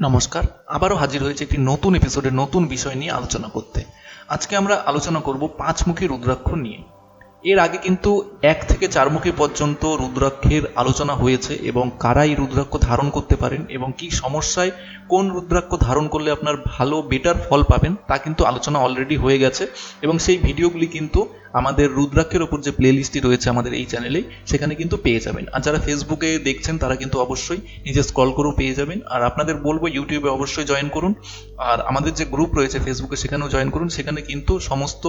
নমস্কার। আবারও হাজির হয়েছে একটি নতুন এপিসোডে নতুন বিষয় নিয়ে আলোচনা করতে। আজকে আমরা আলোচনা করব পাঁচমুখী রুদ্রাক্ষ নিয়ে। এর আগে কিন্তু এক থেকে চারমুখী পর্যন্ত রুদ্রাক্ষের আলোচনা হয়েছে এবং কারা এই রুদ্রাক্ষ ধারণ করতে পারেন এবং কি সমস্যায় কোন রুদ্রাক্ষ ধারণ করলে আপনার ভালো বেটার ফল পাবেন তা কিন্তু আলোচনা অলরেডি হয়ে গেছে এবং সেই ভিডিওগুলি কিন্তু আমাদের রুদ্রাক্ষের ওপর যে প্লেলিস্টটি রয়েছে আমাদের এই চ্যানেলে সেখানে কিন্তু পেয়ে যাবেন। আর যারা ফেসবুকে দেখছেন, তারা কিন্তু অবশ্যই নিজে স্ক্রল করেও পেয়ে যাবেন। আর আপনাদের বলব ইউটিউবে অবশ্যই জয়েন করুন। আর আমাদের যে গ্রুপ রয়েছে ফেসবুকে সেখানেও জয়েন করুন। সেখানে কিন্তু সমস্ত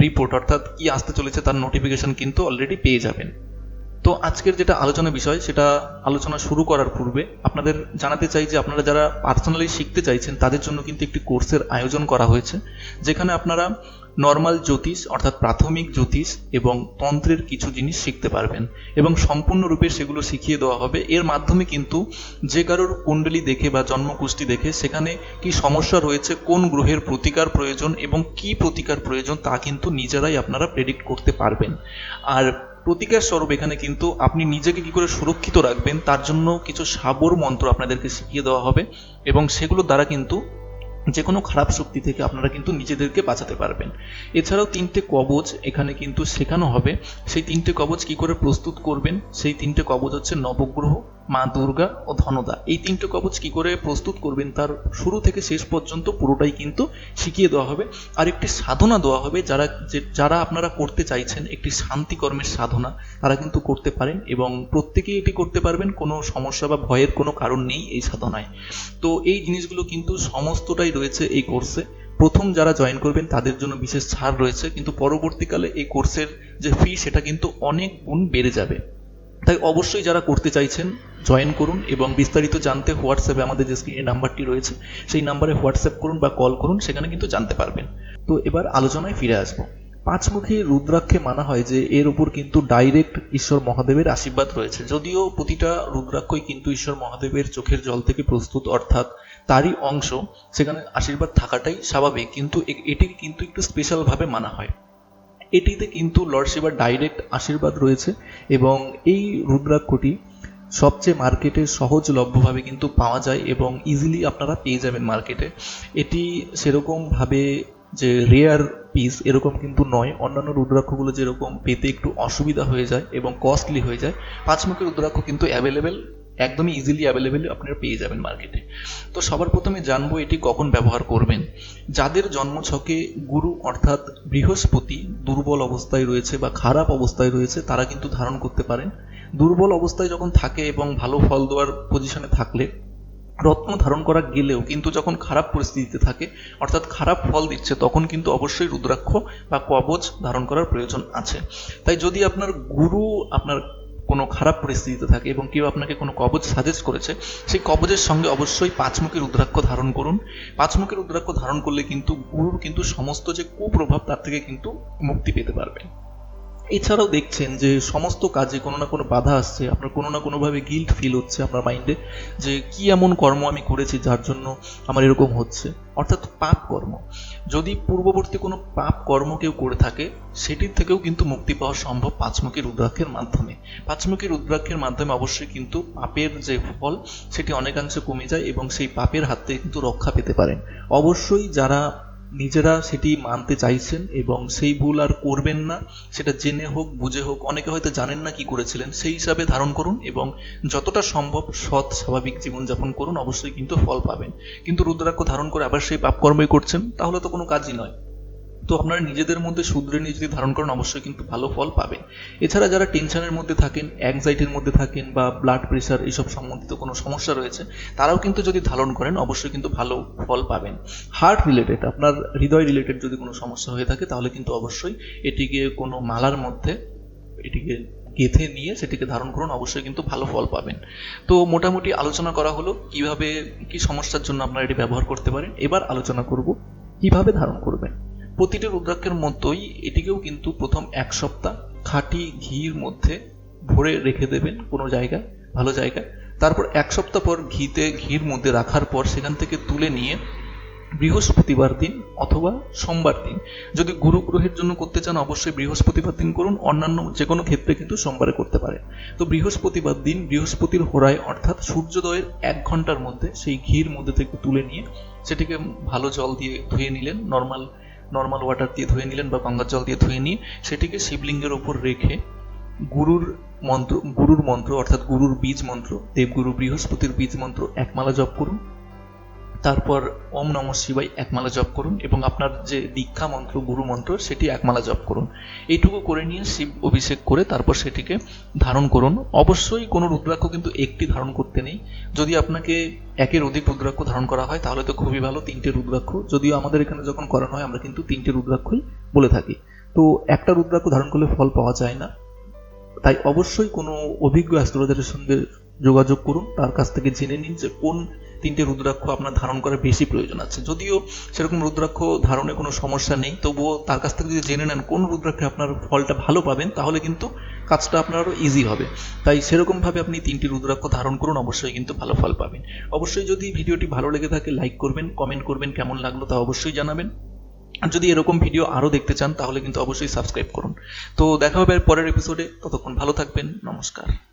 রিপোর্ট অর্থাৎ কি আসতে চলেছে তার নোটিফিকেশন কিন্তু অলরেডি পেয়ে যাবেন। তো আজকের যেটা আলোচনা বিষয়, সেটা আলোচনা শুরু করার পূর্বে আপনাদের জানাতে চাই যে আপনারা যারা পার্সোনালি শিখতে চাইছেন, তাদের জন্য কিন্তু একটি কোর্সের আয়োজন করা হয়েছে, যেখানে আপনারা নর্মাল জ্যোতিষ, অর্থাৎ প্রাথমিক জ্যোতিষ এবং তন্ত্রের কিছু জিনিস শিখতে পারবেন এবং সম্পূর্ণরূপে সেগুলো শিখিয়ে দেওয়া হবে। এর মাধ্যমে কিন্তু যে কারোর কুণ্ডলী দেখে বা জন্মকুষ্টি দেখে সেখানে কি সমস্যা রয়েছে, কোন গ্রহের প্রতিকার প্রয়োজন এবং কি প্রতিকার প্রয়োজন তা কিন্তু নিজেরাই আপনারা প্রেডিক্ট করতে পারবেন। আর প্রতিকার স্বরূপ এখানে কিন্তু আপনি নিজেকে কি করে সুরক্ষিত রাখবেন, তার জন্য কিছু সাবর মন্ত্র আপনাদেরকে শিখিয়ে দেওয়া হবে এবং সেগুলোর দ্বারা কিন্তু যে কোনো খারাপ শক্তি থেকে আপনারা কিন্তু নিজেদেরকে বাঁচাতে পারবেন। এছাড়াও তিনটে কবচ এখানে কিন্তু শেখানো হবে। সেই তিনটে কবচ কি করে প্রস্তুত করবেন? সেই তিনটে কবচ হচ্ছে নবগ্রহ মা দুর্গা ও ধনদা। এই তিনটে কবচ কি করে প্রস্তুত করবেন? তার শুরু থেকে শেষ পর্যন্ত পুরোটাই কিন্তু শিখিয়ে দেওয়া হবে। আর একটি সাধনা দেওয়া হবে যারা যে, যারা আপনারা করতে চাইছেন একটি শান্তি কর্মের সাধনা, তারা কিন্তু করতে পারেন এবং প্রত্যেকেই এটি করতে পারবেন, কোনো সমস্যা বা ভয়ের কোনো কারণ নেই এই সাধনায়। তো এই জিনিসগুলো কিন্তু সমস্তটাই রয়েছে এই কোর্সে প্রথম যারা জয়েন করবেন, তাদের জন্য বিশেষ ছাড় রয়েছে, কিন্তু পরবর্তীকালে এই কোর্সের যে ফি সেটা কিন্তু অনেক গুণ বেড়ে যাবে। তাই অবশ্যই যারা করতে চাইছেন জয়েন করুন এবং বিস্তারিত জানতে হোয়াটসঅ্যাপে আমাদের যে স্ক্রিনে নাম্বারটি রয়েছে, সেই নাম্বারে হোয়াটসঅ্যাপ করুন বা কল করুন, সেখানে কিন্তু জানতে পারবেন। তো এবার আলোচনায় ফিরে আসব। পাঁচমুখী রুদ্রাক্ষে মানা হয় যে, এর উপর কিন্তু ডাইরেক্ট ঈশ্বর মহাদেবের আশীর্বাদ রয়েছে। যদিও প্রতিটা রুদ্রাক্ষই কিন্তু ঈশ্বর মহাদেবের চোখের জল থেকে প্রস্তুত, অর্থাৎ তারই অংশ, সেখানে আশীর্বাদ থাকাটাই স্বাভাবিক। কিন্তু এ- এটিকে কিন্তু একটু স্পেশালভাবে মানা হয়। এটিতে কিন্তু লর্ড শিবার ডাইরেক্ট আশীর্বাদ রয়েছে এবং এই রুদ্রাক্ষটি সবচেয়ে মার্কেটে সহজলভ্যভাবে কিন্তু পাওয়া যায় এবং ইজিলি আপনারা পেয়ে যাবেন মার্কেটে। এটি সেরকমভাবে যে রেয়ার পিস এরকম কিন্তু নয়। অন্যান্য রুদ্রাক্ষগুলো যেরকম পেতে একটু অসুবিধা হয়ে যায় এবং কস্টলি হয়ে যায় পাঁচমুখী রুদ্রাক্ষ কিন্তু অ্যাভেলেবেল একদমই ইজিলি অ্যাভেলেবেল আপনারা পেয়ে যাবেন মার্কেটে তো সবার প্রথমে জানব এটি কখন ব্যবহার করবেন। যাদের জন্মছকে গুরু অর্থাৎ বৃহস্পতি দুর্বল অবস্থায় রয়েছে বা খারাপ অবস্থায় রয়েছে, তারা কিন্তু ধারণ করতে পারেন। দুর্বল অবস্থায় যখন থাকে এবং ভালো ফল দেওয়ার পজিশনে থাকলে, রত্ন ধারণ করা গেলেও কিন্তু যখন খারাপ পরিস্থিতিতে থাকে, অর্থাৎ খারাপ ফল দিচ্ছে, তখন কিন্তু অবশ্যই রুদ্রাক্ষ বা কবচ ধারণ করার প্রয়োজন আছে। তাই যদি আপনার গুরু, আপনার কোনো খারাপ পরিস্থিতিতে থাকে এবং কেউ আপনাকে কোনো কবজ সাজেস্ট করেছে, সেই কবজের সঙ্গে অবশ্যই পাঁচমুখী রুদ্রাক্ষ ধারণ করুন। পাঁচমুখী রুদ্রাক্ষ ধারণ করলে কিন্তু গুরুর কিন্তু সমস্ত যে কুপ্রভাব, তার থেকে কিন্তু মুক্তি পেতে পারবেন। এছাড়াও দেখছেন যে সমস্ত কাজে কোনো না কোনো বাধা আসছে, আপনার কোনো না কোনোভাবে গিল্ট ফিল হচ্ছে আপনার মাইন্ডে যে কি এমন কর্ম আমি করেছি যার জন্য আমার এরকম হচ্ছে। অর্থাৎ পাপ কর্ম। যদি পূর্ববর্তী কোনো পাপ কর্ম কেউ করে থাকে, সেটির থেকেও কিন্তু মুক্তি পাওয়া সম্ভব পাঁচমুখী রুদ্রাক্ষের মাধ্যমে। পাঁচমুখী রুদ্রাক্ষের মাধ্যমে অবশ্যই কিন্তু পাপের যে ফল, সেটি অনেকাংশে কমে যায় এবং সেই পাপের হাত থেকে কিন্তু রক্ষা পেতে পারেন। অবশ্যই যারা নিজেরা সেটি মানতে চাইছেন এবং সেই ভুল আর করবেন না, সেটা জেনে হোক, বুঝে হোক, অনেকে হয়তো জানেন না কি করেছিলেন, সেই হিসাবে ধারণ করুন এবং যতটা সম্ভব সৎ, স্বাভাবিক জীবনযাপন করুন, অবশ্যই কিন্তু ফল পাবেন। কিন্তু রুদ্রাক্ষ ধারণ করে আবার সেই পাপকর্মই করছেন, তাহলে তো কোনো কাজই নয়। তো আপনারা নিজেদের মধ্যে শুধরে নিয়ে যদি ধারণ করেন, অবশ্যই কিন্তু ভালো ফল পাবেন। এছাড়া যারা টেনশনের মধ্যে থাকেন অ্যাংজাইটির মধ্যে থাকেন বা ব্লাড প্রেশার এইসব সম্বন্ধিত কোনো সমস্যা রয়েছে, তারাও কিন্তু যদি ধারণ করেন, অবশ্যই কিন্তু ভালো ফল পাবেন। হার্ট রিলেটেড আপনার হৃদয় রিলেটেড যদি কোনো সমস্যা হয়ে থাকে, তাহলে কিন্তু অবশ্যই এটিকে কোনো মালার মধ্যে এটিকে গেঁথে নিয়ে সেটিকে ধারণ করুন, অবশ্যই কিন্তু ভালো ফল পাবেন। তো মোটামুটি আলোচনা করা হলো, কীভাবে, কি সমস্যার জন্য আপনারা এটি ব্যবহার করতে পারেন, এবার আলোচনা করব, কীভাবে ধারণ করবেন। প্রতিটি রুদ্রাক্ষের মতোই এটিকেও কিন্তু প্রথম এক সপ্তাহ খাঁটি ঘির মধ্যে ভরে রেখে দেবেন কোনো জায়গায় ভালো জায়গায় তারপর এক সপ্তাহ পর ঘিতে, ঘির মধ্যে রাখার পর সেখান থেকে তুলে নিয়ে বৃহস্পতিবার দিন অথবা সোমবার দিন। যদি গুরু গ্রহের জন্য করতে চান অবশ্যই বৃহস্পতিবার দিন করুন, অন্যান্য যে কোনো ক্ষেত্রে কিন্তু সোমবারে করতে পারে তো বৃহস্পতিবার দিন বৃহস্পতির হোরায় অর্থাৎ সূর্যোদয়ের এক ঘণ্টার মধ্যে সেই ঘির মধ্যে থেকে তুলে নিয়ে সেটিকে ভালো জল দিয়ে ধুয়ে নিলেন নর্মাল নর্মাল ওয়াটার দিয়ে ধুয়ে নিলেন বা গঙ্গার জল দিয়ে ধুয়ে নিয়ে সেটিকে শিবলিঙ্গের ওপর রেখে গুরুর মন্ত্র গুরুর মন্ত্র অর্থাৎ গুরুর বীজ মন্ত্র, দেবগুরু বৃহস্পতির বীজ মন্ত্র, একমালা জপ করুন। তারপর ওম নম শিবাই একমালা জপ করুন এবং আপনার যে দীক্ষা মন্ত্র, গুরু মন্ত্র, সেটি একমালা জপ করুন। এইটুকু করে নিয়ে শিব অভিষেক করে তারপর সেটিকে ধারণ করুন। অবশ্যই কোনো রুদ্রাক্ষ কিন্তু একটি ধারণ করতে নেই। যদি আপনাকে একের অধিক রুদ্রাক্ষ ধারণ করা হয়, তাহলে তো খুবই ভালো তিনটে রুদ্রাক্ষ। যদিও আমাদের এখানে যখন করানো হয়, আমরা কিন্তু তিনটে রুদ্রাক্ষই বলে থাকি। তো একটা রুদ্রাক্ষ ধারণ করলে ফল পাওয়া যায় না। তাই অবশ্যই কোনো অভিজ্ঞ অ্যাস্ট্রোলজারের সঙ্গে যোগাযোগ করুন। তার কাছ থেকে জেনে নিন যে কোন তিনটে রুদ্রাক্ষ আপনার ধারণ করার বেশি প্রয়োজন আছে। যদিও সেরকম রুদ্রাক্ষ ধারণে কোনো সমস্যা নেই, তবুও তার কাছ থেকে যদি জেনে নেন কোন রুদ্রাক্ষে আপনার ফলটা ভালো পাবেন, তাহলে কিন্তু কাজটা আপনার আরও ইজি হবে। তাই সেরকমভাবে আপনি তিনটি রুদ্রাক্ষ ধারণ করুন, অবশ্যই কিন্তু ভালো ফল পাবেন। অবশ্যই যদি ভিডিওটি ভালো লেগে থাকে লাইক করবেন কমেন্ট করবেন, কেমন লাগল তা অবশ্যই জানাবেন। আর যদি এরকম ভিডিও আরও দেখতে চান, তাহলে কিন্তু অবশ্যই সাবস্ক্রাইব করুন। তো দেখা হবে পরের এপিসোডে ততক্ষণ ভালো থাকবেন, নমস্কার।